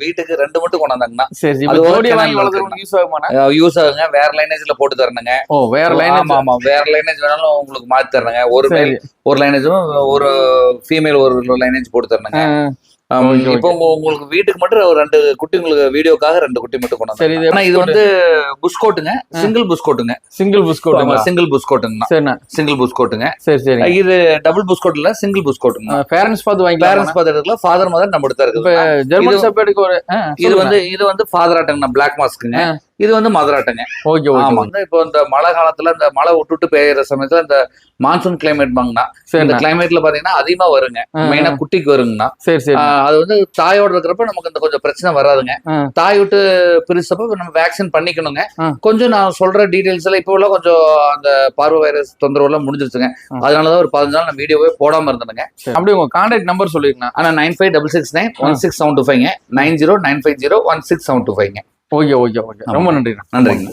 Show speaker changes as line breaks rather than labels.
வீட்டுக்கு ரெண்டு மட்டும் கொண்டாந்தாங்கண்ணா
சரி ஜோடியா வாங்கி யூஸ்
ஆகுங்க. வேற லைனேஜ்ல போட்டு தரணுங்க.
ஓ வேற லைன்
ஆமா வேற லைனேஜ் வேணாலும் உங்களுக்கு மாத்தி தரணுங்க. ஒரு லைனேஜும் ஒரு ஃபீமேல் ஒரு லைனேஜ் போட்டு தரணுங்க. இப்போ உங்க- உங்களுக்கு வீட்டுக்கு மட்டும் ஒரு ரெண்டு குட்டி உங்களுக்கு வீடியோக்காக ரெண்டு குட்டி மட்டும் கொண்டு
சரி,
ஆனா இது வந்து புஷ்கோட்டுங்க சிங்கிள் புஷ்கோட்டுங்க
சிங்கிள் பிஸ்கோட்டுங்களா
சிங்கிள் புஷ்கோட்டுங்கண்ணா
சரிண்ணா
சிங்கிள் புஷ்கோட்டுங்க
சரி சரி
இது டபுள் புஷ்கோட் இல்ல சிங்கிள் புஷ்கோட்டுங்க
பேரண்ட்ஸ் பார்த்து வாங்கிக்கலாம்?
பேரண்ட்ஸ் பார்த்து எடுக்கல ஃபாதர் மதர் நம்ம
இப்ப
இருக்கு
ஜெர்மன் ஷெப்பர்டுக்கு ஒரு
இது வந்து இது வந்து ஃபாதர் ஆட்டங்கண்ணா பிளாக் மாஸ்க்குங்க. இது வந்து மதர் ஆட்டங்க
ஓகே ஓகே
ஆமா வந்து இப்போ இந்த மழை காலத்துல இந்த மழை விட்டுட்டு பெய்யற சமயத்துல இந்த மான்சூன் கிளைமேட் பாங்கண்ணா இந்த கிளைமேட்ல பாத்தீங்கன்னா அதிகமா வருங்க. மெயினா குட்டிக்கு வருங்கண்ணா.
சரி சரி.
அது வந்து தாயோட இருக்கிறப்ப நமக்கு இந்த கொஞ்சம் பிரச்சனை வராதுங்க. தாய் விட்டு பிரிச்சப்ப நம்ம வேக்சின் பண்ணிக்கணுங்க. கொஞ்சம் நான் சொல்ற டீடைல்ஸ் எல்லாம் இப்போ எல்லாம் கொஞ்சம் அந்த பார்வை வைரஸ் தொந்தரவு எல்லாம் முடிஞ்சிருச்சுங்க. அதனாலதான் ஒரு பதினஞ்சு நாள் நான் வீடியோவே போடாம இருந்தேங்க
அப்படியே உங்க கான்டாக்ட் நம்பர் சொல்லிருக்கா
ஆனா nine five double six nine one six seven two ஃபைவ்ங்க nine zero nine five zero one six seven two ஃபைவ்ங்க
okay okay okay. ரொம்ப நன்றிண்ணா.
நன்றிங்க.